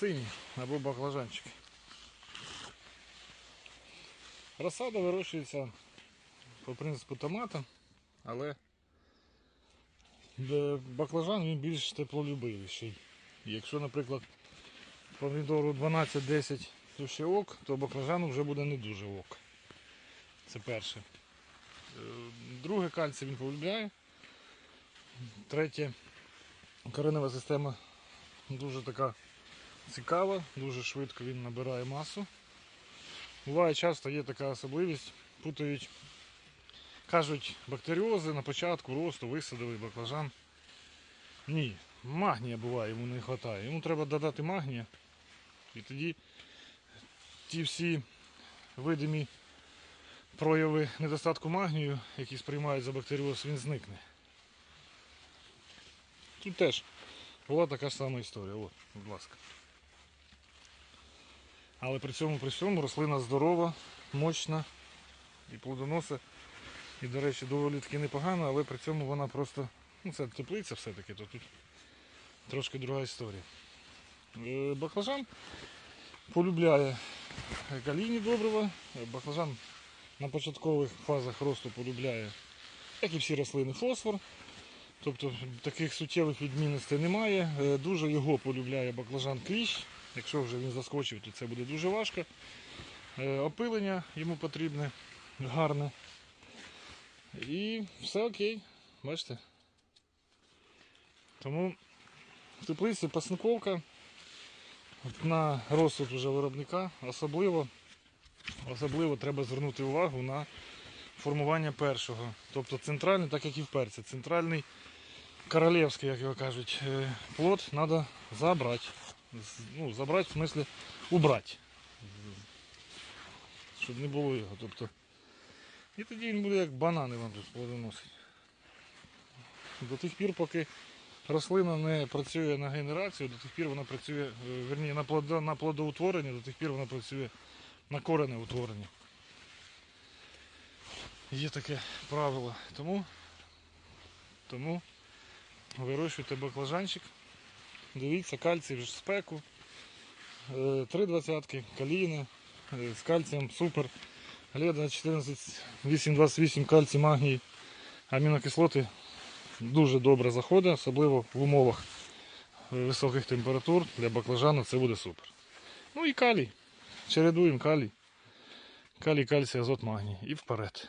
сині або баклажанчики. Розсада вирощується по принципу томата, але баклажан він більш теплолюбивіший. Якщо, наприклад, помідору 12-10 то ще ок, то баклажану вже буде не дуже ок. Це перше. Е, Друге кальцій він полюбляє. Третє, коренева система дуже така цікава, дуже швидко він набирає масу. Буває часто є така особливість, путають, кажуть, бактеріози на початку росту висадили баклажан. Ні, магнія буває, йому не вистачає. Йому треба додати магнія. І тоді ті всі видимі прояви недостатку магнію, які сприймають за бактеріоз, він зникне. Тут теж була така ж сама історія. От, будь ласка. Але при цьому при всьому рослина здорова, мощна і плодоноса. І, до речі, доволі таки непогана, але при цьому вона просто. Ну, це теплиця все-таки, то тут трошки друга історія. Е, Баклажан полюбляє калійні добрива. Е, Баклажан на початкових фазах росту полюбляє, як і всі рослини, фосфор. Тобто таких суттєвих відмінностей немає. Е, Дуже його полюбляє баклажан кліщ. Якщо вже він заскочив, то це буде дуже важко. Е, Опилення йому потрібне гарне. І все окей, бачите. Тому в теплиці пасинковка на розсуд вже виробника особливо, особливо треба звернути увагу на формування першого. Тобто центральний, так як і в перці, центральний королевський, як його кажуть, е, плод треба забрати. Ну, забрати в смислі убрати. Щоб не було його. Тобто, і тоді він буде як банани вам тут плодоносить. До тих пір, поки рослина не працює на генерацію, до тих пір вона працює, е, верні, на, плодо, на плодоутворення, до тих пір вона працює на корене утворення. Є таке правило. Тому, тому вирощуйте баклажанчик. Дивіться, кальцій в спеку. Е, Три двадцятки, каліна е, з кальцієм, супер. Гледа 14, 828 кальцій, магній, амінокислоти дуже добре заходить, особливо в умовах е, високих температур для баклажану це буде супер. Ну і калій. Чередуємо калій. Калій, кальцій, азот, магній. І вперед.